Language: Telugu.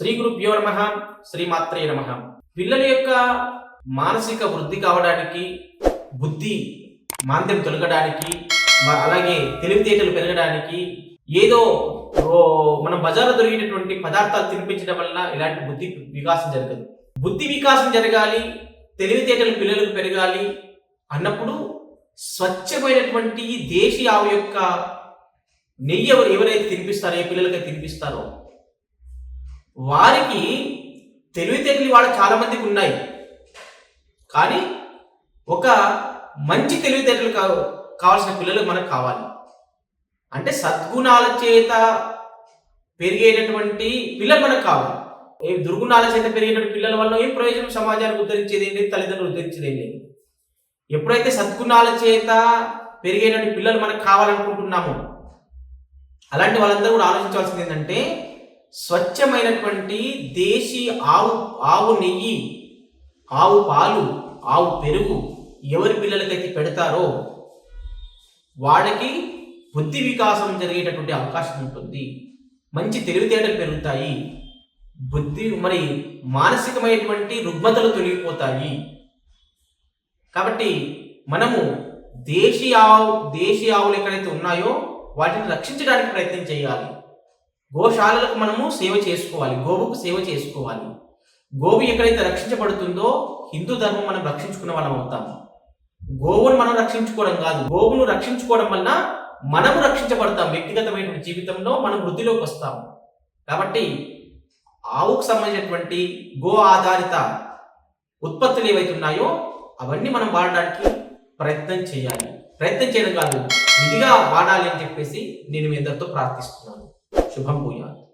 శ్రీ గురుభ్యో నమ శ్రీమాత్రే నమ. పిల్లల యొక్క మానసిక వృద్ధి కావడానికి బుద్ధి మాంద్యం తొలగడానికి అలాగే తెలివితేటలు పెరగడానికి ఏదో మనం బజార్లో దొరికేటటువంటి పదార్థాలు తినిపించడం వలన ఇలాంటి బుద్ధి వికాసం జరగదు. బుద్ధి వికాసం జరగాలి తెలివితేటలు పిల్లలకు పెరగాలి అన్నప్పుడు స్వచ్ఛమైనటువంటి దేశీ ఆవు యొక్క నెయ్యి ఎవరు ఎవరైతే తినిపిస్తారో ఏ పిల్లలకి తినిపిస్తారో వారికి తెలివితేటలు వాళ్ళు చాలా మందికి ఉన్నాయి. కానీ ఒక మంచి తెలివితేటలు కా కావాల్సిన పిల్లలు మనకు కావాలి. అంటే సద్గుణాల చేత పెరిగేటటువంటి పిల్లలు మనకు కావాలి. ఏ దుర్గుణాల చేత పెరిగేటువంటి పిల్లల వల్ల ఏం ప్రయోజనం? సమాజానికి ఉద్ధరించేది ఏంటి తల్లిదండ్రులు ఉద్ధరించేది ఏంటి ఎప్పుడైతే సద్గుణాల చేత పెరిగేటువంటి పిల్లలు మనకు కావాలనుకుంటున్నామో అలాంటి వాళ్ళందరూ కూడా ఆలోచించాల్సింది ఏంటంటే స్వచ్ఛమైనటువంటి దేశీ ఆవు ఆవు నెయ్యి ఆవు పాలు ఆవు పెరుగు ఎవరి పిల్లలకైతే పెడతారో వాడికి బుద్ధి వికాసం జరిగేటటువంటి అవకాశం ఉంటుంది. మంచి తెలివితేటలు పెరుగుతాయి. బుద్ధి మరి మానసికమైనటువంటి రుగ్మతలు తొలగిపోతాయి. కాబట్టి మనము దేశీయ ఆవు దేశీ ఆవులు ఎక్కడైతే ఉన్నాయో వాటిని రక్షించడానికి ప్రయత్నం చేయాలి. గోశాలలకు మనము సేవ చేసుకోవాలి. గోవుకు సేవ చేసుకోవాలి. గోవు ఎక్కడైతే రక్షించబడుతుందో హిందూ ధర్మం మనం రక్షించుకున్న వాళ్ళం అవుతాం. గోవును మనం రక్షించుకోవడం కాదు. గోవును రక్షించుకోవడం వలన మనము రక్షించబడతాం. వ్యక్తిగతమైనటువంటి జీవితంలో మనం వృద్ధిలోకి వస్తాం. కాబట్టి ఆవుకు సంబంధించినటువంటి గో ఆధారిత ఉత్పత్తులు ఏవైతే ఉన్నాయో అవన్నీ మనం వాడడానికి ప్రయత్నం చేయాలి. ప్రయత్నం చేయడం కాదు. విధిగా వాడాలి అని చెప్పేసి నేను మీ అందరితో ప్రార్థిస్తున్నాను. 주방공이었다.